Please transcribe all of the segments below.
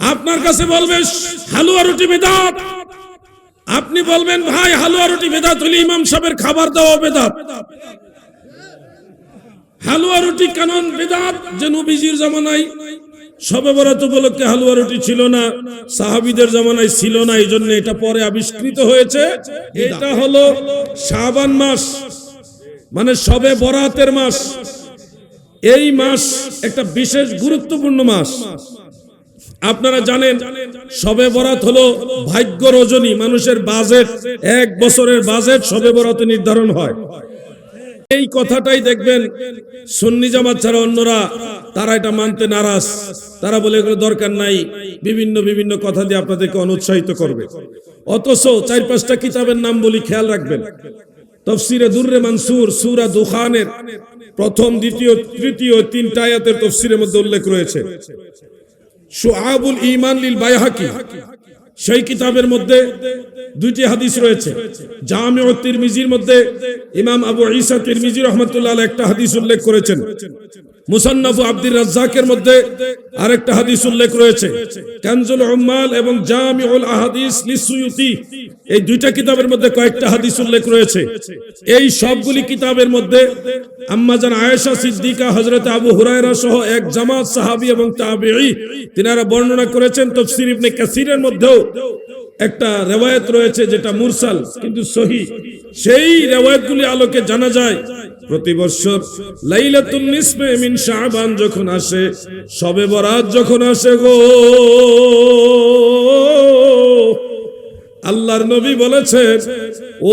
আপনার কাছে বলবে, হালুয়া রুটি বেদাত। আপনি বলবেন, ভাই, হালুয়া রুটি বেদাত হলে ইমাম সাহেবের খাবার দেওয়া বেদাত। হালুয়া রুটি কানন বেদাত যে নবীজির জামানায়? সবে বরাত উপলক্ষে হালুয়া রুটি ছিল না, সাহাবিদের জামানায় ছিল না এই জন্য এটা পরে আবিষ্কৃত হয়েছে। এটা হলো শাবান মাস মানে সবে বরাতের মাস। এই মাস একটা বিশেষ গুরুত্বপূর্ণ মাস। আপনারা জানেন সবে বরাত হলো ভাগ্য রজনী, মানুষের বাজেট এক বছরের বাজেট সবে বরাতে নির্ধারণ হয়। এই কথাটাই দেখবেন, সুন্নি জামাত ছাড়া অন্যরা, তারা এটা মানতে নারাজ। তারা বলে এগুলো দরকার নাই, বিভিন্ন বিভিন্ন কথা দিয়ে আপনাদেরকে অনুৎসাহিত করবে। অথচ চার পাঁচটা কিতাবের নাম বলি খেয়াল রাখবেন। তফসিরে দুর্রে মানসুর, সুরা দুখানের প্রথম, দ্বিতীয়, তৃতীয় তিনটা আয়াতের তফসিরের মধ্যে উল্লেখ রয়েছে। শুআবুল ইমান লীল বাইহাকি। সেই কিতাবের মধ্যে দুইটি হাদিস রয়েছে। জামিউ তিরমিজির মধ্যে ইমাম আবু ঈসা তিরমিজি রহমতুল্লাহ একটা হাদিস উল্লেখ করেছেন। মুসান্নাফ আব্দুর রাজ্জাকের মধ্যে আরেকটা হাদিস উল্লেখ রয়েছে। কানজুল উম্মাল এবং জামিউল আহাদিস লিসুয়ুতি, এই দুইটা কিতাবের মধ্যে কয়েকটা হাদিস উল্লেখ রয়েছে। এই সবগুলি কিতাবের মধ্যে আম্মাজান আয়েশা সিদ্দিকা, হযরত আবু হুরায়রা সহ এক জামাত সাহাবী এবং তাবেঈ, তিনারা বর্ণনা করেছেন তাফসীর ইবনে কাসিরের মধ্যেও একটা রেওয়ায়েত রয়েছে যেটা মুরসাল কিন্তু সহি সেই রেওয়ায়েতগুলি আলোকে জানা যায় প্রতি বছর লাইলাতুল নিসফে মিন শাবান যখন আসে, সবে বরাত যখন আসে গো। আল্লাহর নবী বলেছেন,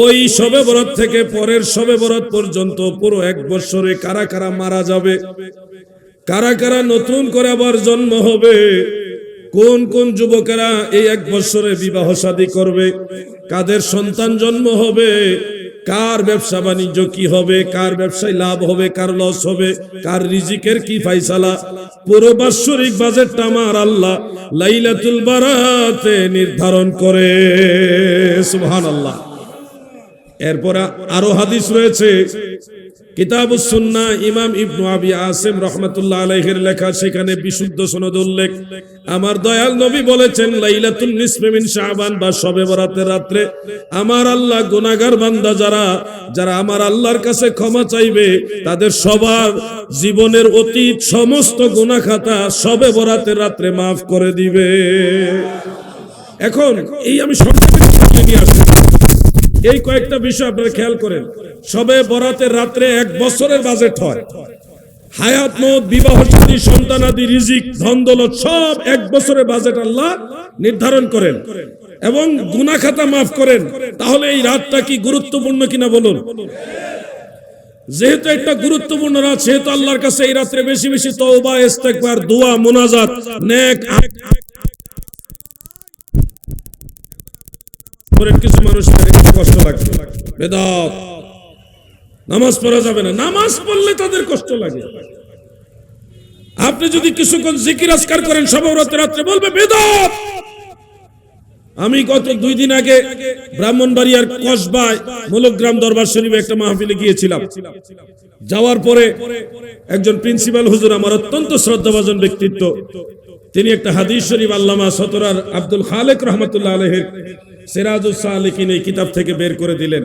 ওই সবে বরাত থেকে পরের সবে বরাত পর্যন্ত পুরো এক বছরে কারা কারা মারা যাবে? কারা কারা নতুন করে আবার জন্ম হবে? কোন কোন যুবকেরা এই এক বছরে বিবাহ শাদী করবে? কাদের সন্তান জন্ম হবে? কার ব্যবসা বাণিজ্য কি হবে, কার ব্যবসায় লাভ হবে, কার লস হবে, কার রিজিকের কি ফাইসালা? পুরো বাৎসরিক বাজেটটা আমার আল্লাহ লাইলাতুল বারাতে নির্ধারণ করে, সুবহানাল্লাহ। এরপরে আরও হাদিস রয়েছে। কিতাব সুন্না ইমাম ইবনু আবি আসিম রহমতুল্লাহ আলাইহির লেখা, সেখানে বিশুদ্ধ সনদ উল্লেখ। আমার দয়াল নবী বলেছেন, লাইলাতুল নিসফে মিন শাবান বা শবে বরাতের রাত্রে, আমার আল্লাহ গুনাহগার বান্দা যারা যারা আমার আল্লাহর কাছে ক্ষমা চাইবে, তাদের সবার জীবনের অতীত সমস্ত গুনাহ খাতা শবে বরাতের রাত্রে মাফ করে দিবে। এখন এই আমি সংক্ষেপে নিয়ে আসছি এই কয়েকটা বিষয় আপনারা খেয়াল করেন। সবে বরাতের রাত্রে এক বছরের বাজেট হয়। হায়াত, মত, বিবাহ শাদী সন্তানাদি রিজিক, ধন, দৌলত সব এক বছরের বাজেট আল্লাহ নির্ধারণ করেন এবং গুনা খাতা মাফ করেন। তাহলে এই রাতটা কি গুরুত্বপূর্ণ কিনা বলুন? যেহেতু একটা গুরুত্বপূর্ণ রাত, সেহেতু আল্লাহর কাছে এই রাত্রে বেশি বেশি তওবা, ইস্তেগফার, দোয়া, মোনাজাত, নেক করে কিছু মানুষ কষ্ট লাগে বেদাত। নামাজ পড়া যাবে না। নামাজ পড়লে তাদের কষ্ট লাগে। আপনি যদি কিছুক্ষণ জিকির আজকার করেন সবরাতে রাত্রে বলবে, বেদাত! আমি গত দুই দিন আগে ব্রাহ্মণবাড়িয়ার কসবায় মূলগ্রাম দরবার শরীফে একটা মাহফিলে গিয়েছিলাম। যাওয়ার পরে একজন প্রিন্সিপাল হুজুর আমার অত্যন্ত শ্রদ্ধাভাজন ব্যক্তিত্ব। তিনি একটা হাদিস শরীফ আল্লামা সতরার আব্দুল খালেক রহমতুল্লাহ আলহের সিরাজুল সালিকিন এই কিতাব থেকে বের করে দিলেন,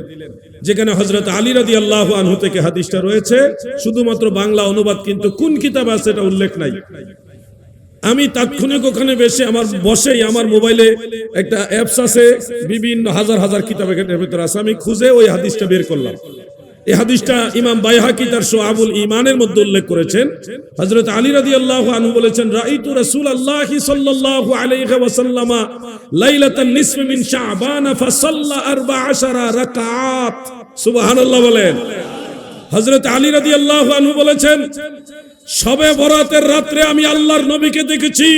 যেখানে হজরত আলী রাদি আল্লাহ আনহু থেকে হাদিসটা রয়েছে, শুধুমাত্র বাংলা অনুবাদ কিন্তু কোন কিতাব আছে এটা উল্লেখ নাই। আমি তাৎক্ষণিক ওখানে বেশি আমার বসেই আমার মোবাইলে একটা অ্যাপস আছে, বিভিন্ন হাজার হাজার কিতাব এখানে ভিতরে আছে, আমি খুঁজে ওই হাদিসটা বের করলাম। এই হাদিসটা ইমাম বাইহাকি তার সোহাবুল ইমানের মধ্যে উল্লেখ করেছেন। হযরত আলী রাদিয়াল্লাহু আনহু বলেছেন, রাইতু রাসূলুল্লাহি সাল্লাল্লাহু আলাইহি ওয়াসাল্লামা লাইলাতান নিসফি মিন শাবান ফাসাল্লা 14 রাকাত সুবহানাল্লাহ বলেন। হযরত আলী রাদিয়াল্লাহু আনহু বলেছেন, সবে বরাতের রাত্রে আমি আল্লাহর নবীকে দেখেছি,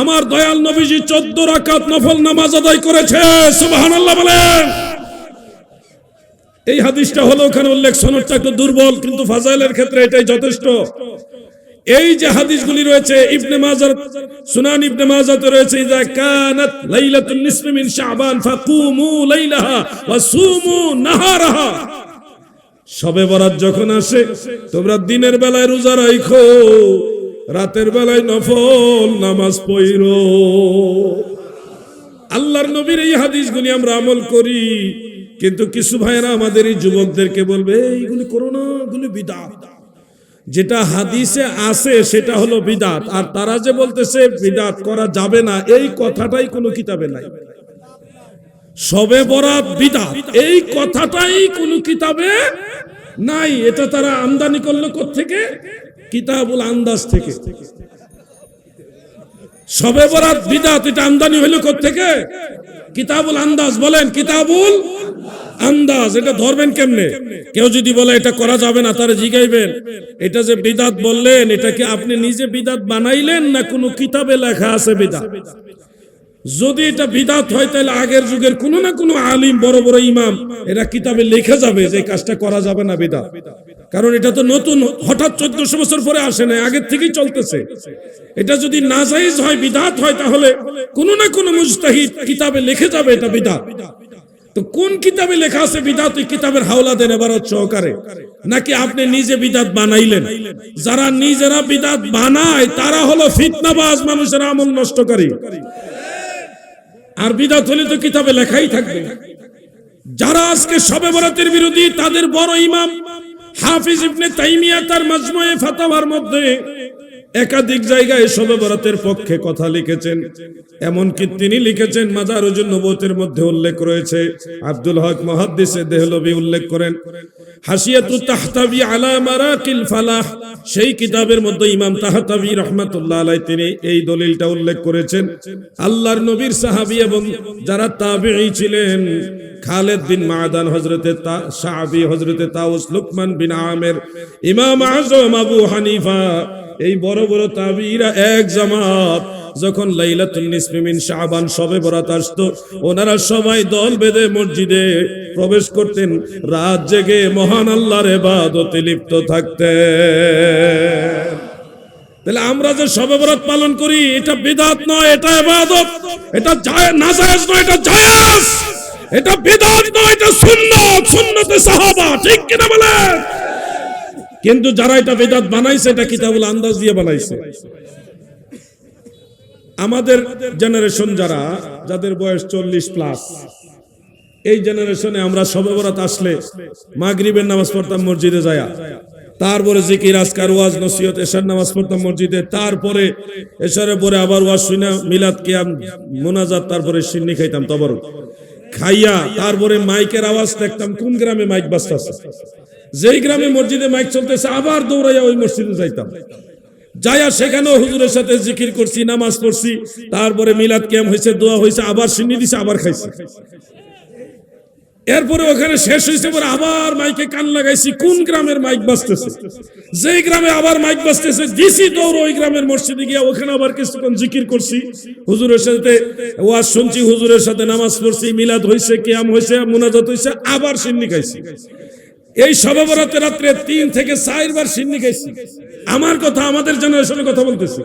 আমার দয়াল নবীজি 14 রাকাত নফল নামাজ আদায় করেছে। সুবহানাল্লাহ বলেন। এই হাদিসটা হলো ওখানে উল্লেখ, সনদটা একটু দুর্বল, কিন্তু ফাজাইলের ক্ষেত্রে এটাই যথেষ্ট। এই যে হাদিসগুলি রয়েছে, ইবনে মাজার, সুনান ইবনে মাজাতে রয়েছে ইজা কানাত লাইলাতুন নিসফি মিন শাবান ফাকুমু লাইলাহা ওয়া সুমু নাহারাহা। সবে বরাত যখন আসে, তোমরা দিনের বেলায় রোজা রাখো রাতের বেলায় নফল নামাজ পইর আল্লাহর নবীর এই হাদিসগুলি আমরা আমল করি। কিন্তু কিছু ভাইয়েরা আমাদের এই যুবকদেরকে বলবে এইগুলি করো না এগুলি বিদাত। যেটা হাদিসে আছে, সেটা হলো বিদাত। আর তারা যে বলতেছে, বিদাত করা যাবে না, এই কথাটাই কোনো কিতাবে নাই। সবে বরাত বিদাত। এই কথাটাই কোনো কিতাবে নাই। এটা তারা আমদানি করল থেকে কিতাবুল আন্দাজ থেকে। সবে বরাত বিদাত, এটা আমদানি হইল থেকে কিতাবুল আন্দাজ, বলেন, কিতাবুল আন্দাজ, এটা ধরবেন কেমনে? কেউ যদি বলে এটা করা যাবে না, তারা জিগাইবেন। এটা যে বিদাত বললেন, এটা কি আপনি নিজে বিদাত বানাইলেন না কোনো কিতাবে লেখা আছে বিদাত? যদি এটা বিদাত হয়, তাহলে আগের যুগের কোন না কোনো আলিম, বড় বড় ইমাম, এরা কিতাবে লিখে যাবে যে কাজটা করা যাবে না বিদাত। কারণ এটা তো নতুন, হঠাৎ চোদ্দশো বছর পরে আসে না আগের থেকেই চলতেছে। এটা যদি নাজাইজ হয়, বিদাত হয়, তাহলে কোনো না কোনো মুস্তাহিদ কিতাবে লিখে যাবে এটা বিদাত। তো কোন কিতাবে লেখা আছে বিদাত? ওই কিতাবের হাওলা দেন এবার সহকারে। নাকি আপনি নিজে বিদাত বানাইলেন? যারা নিজেরা বিদাত বানায়, তারা হলো ফিতনাবাজ মানুষের আমল নষ্টকারী। আর বিদাত হলে তো কিতাবে লেখাই থাকবে। যারা আজকে সবে বরাতের বিরোধী, তাদের বড় ইমাম হাফিজ ইবনে তাইমিয়া তার মাজমুয়ে ফাতাওয়ার মধ্যে একাধিক জায়গায় শবে বরাতের পক্ষে কথা লিখেছেন। এমনকি তিনি লিখেছেন, মাজারুজুন নবুতের মধ্যে উল্লেখ রয়েছে। আব্দুল হক মুহাদ্দিসে দেহলবি উল্লেখ করেন, হাসিয়াতু তাহতাবি আলা মারাকিল ফালাহ। সেই কিতাবের মধ্যে ইমাম তাহতাবি রহমাতুল্লাহ আলাই তিনি এই দলিলটা উল্লেখ করেছেন, আল্লাহর নবীর সাহাবী এবং যারা তাবিঈ ছিলেন, খালেদ বিন মাদান হজরতে সাহাবি হজরতে তাউস লুকমান বিন আমের, ইমাম আজম আবু হানিফা এই বড় বড় তাবিরা এক জামাত, যখন লাইলাতুল নিসফি মিন শাবান সবে বরাত আসতো, ওনারা সবাই দল বেঁধে মসজিদে প্রবেশ করতেন, রাত জেগে মহান আল্লাহর ইবাদতে লিপ্ত থাকতেন। তাহলে আমরা যে সবে বরাত পালন করি, এটা বিদাত নয়, এটা ইবাদত, এটা যায় নাজায়েজ নয়, এটা জায়েজ, এটা বিদাত নয়, এটা সুন্নাত, সুন্নতে সাহাবা, ঠিক কিনা বলেন? কিন্তু যারা এটা বেদাত বানাইছে, এটা কিতাবুল আন্দাজ দিয়ে বানাইছে। আমাদের জেনারেশন যারা, যাদের বয়স চল্লিশ প্লাস এই জেনারেশনে আমরা সবে বরাত আসলে মাগরিবের নামাজ পড়তাম মসজিদে যায়া। তারপরে জিকির, আজকার ওয়াজ, নসিহত, এশার নামাজ পড়তাম মসজিদে। তারপরে এশারের পরে আবার ওয়াজ শুনা মিলাদ কিয়াম, মোনাজাত, তারপরে সিন্নি খাইতাম তবর খাইয়া তারপরে মাইকের আওয়াজ দেখতাম, কোন গ্রামে মাইক বাজতেছে? যেই গ্রামে মসজিদে মাইক চলতেছে, আবার দৌড়াইয়া ওই মসজিদে যাইতাম। যাইয়া সেখানেও হুজুরের সাথে জিকির করছি, নামাজ পড়ছি, তারপরে মিলাদ ক্যাম হয়েছে, দোয়া হয়েছে, আবার সিন্নি দিছে, আবার খাইছি। এরপরে ওখানে শেষ হয়েছে, পরে আবার মাইকে কান লাগাইছি, কোন গ্রামের মাইক বাজতেছে? যেই গ্রামে আবার মাইক বাজতেছে, দিছি দৌড়, ওই গ্রামের মসজিদে গিয়ে ওখানে আবার কিছুক্ষণ জিকির করছি। হুজুরের সাথে ওয়াজ শুনছি, হুজুরের সাথে নামাজ পড়ছি, মিলাদ হয়েছে, কিয়াম হয়েছে, মুনাজাত হয়েছে, আবার সিন্নি খাইছি। এই সবাবরাতে রাত্রে তিন থেকে চারবার সিন্নি খাইছি। আমার কথা আমাদের জেনারেশনের কথা বলতেছি।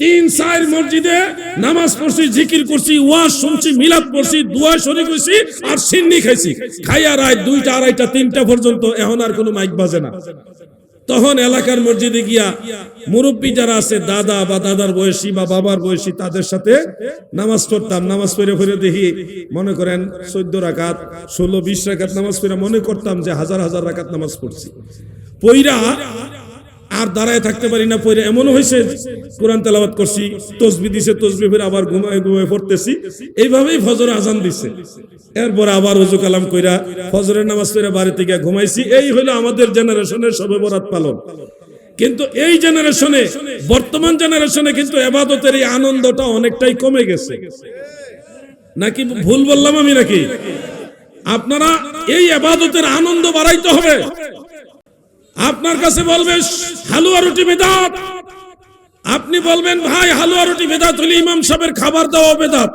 তিন, চার মসজিদে নামাজ পড়ছি, জিকির করছি, ওয়াজ শুনছি, মিলাদ পড়ছি দোয়া শরীর করছি আর সিন্নি খাইছি। খাইয়া রায় দুইটা, আড়াইটা, তিনটা পর্যন্ত এখন আর কোনো মাইক বাজে না। তখন এলাকার মসজিদে গিয়া মুরব্বী যারা আছে, দাদা বা দাদার বয়সী বা বাবার বয়সী, তাদের সাথে নামাজ পড়তাম। নামাজ পড়ে পড়ে দেখি মনে করেন চোদ্দ রাকাত, ষোলো, বিশ রাকাত নামাজ পড়ে মনে করতাম যে হাজার হাজার রাকাত নামাজ পড়ছি। পইরা আর দাঁড়ায় থাকতে পারি না, পড়ে এমন হয়েছে, কোরআন তেলাবাত করছি, তসবি দিছে, তসবি ফিরে আবার ঘুমায় ঘুমায় পড়তেছি। এইভাবেই ফজর আজান দিছে। এরপর আবার উজু কালাম কইরা ফজরের নামাজ পড়ে বাড়িতে গিয়ে ঘুমাইছি। এই হলো আমাদের জেনারেশনের সবে বরাত পালন। কিন্তু এই জেনারেশনে, বর্তমান জেনারেশনে কিন্তু এবাদতের এই আনন্দটা অনেকটাই কমে গেছে। নাকি ভুল বললাম আমি নাকি? আপনারা এই আবাদতের আনন্দ বাড়াইতে হবে। আপনার কাছে বলবে, হালুয়া রুটি বেদাত। আপনি বলবেন, ভাই, হালুয়া রুটি বেদাত হলে ইমাম সাহেবের খাবার দেওয়া বেদাত।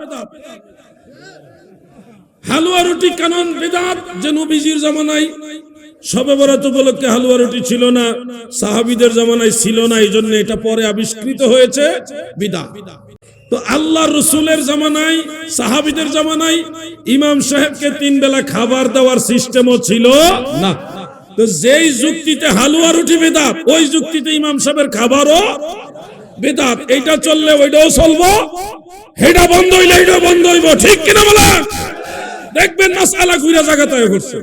হালুয়া রুটি কানন বেদাত যে নবীজির জামানায়, সবে বরাত উপলক্ষে হালুয়া রুটি ছিল না, সাহাবিদের জামানায় ছিল না এই জন্য এটা পরে আবিষ্কৃত হয়েছে বিদা তো আল্লাহ রসুলের জামানায়, সাহাবিদের জামানায় ইমাম সাহেবকে তিন বেলা খাবার দেওয়ার সিস্টেমও ছিল না। তো যেই যুক্তিতে হালুয়া রুটি বেদাত, ওই যুক্তিতে ইমাম সাহেবের খাবারও বেদাত। এইটা চললে ওইটাও চলবো। এটা বন্ধ হইলে এটা বন্ধ হইব। ঠিক কিনা বলা দেখবেন না সালা ঘুরে জায়গা তৈরি করছে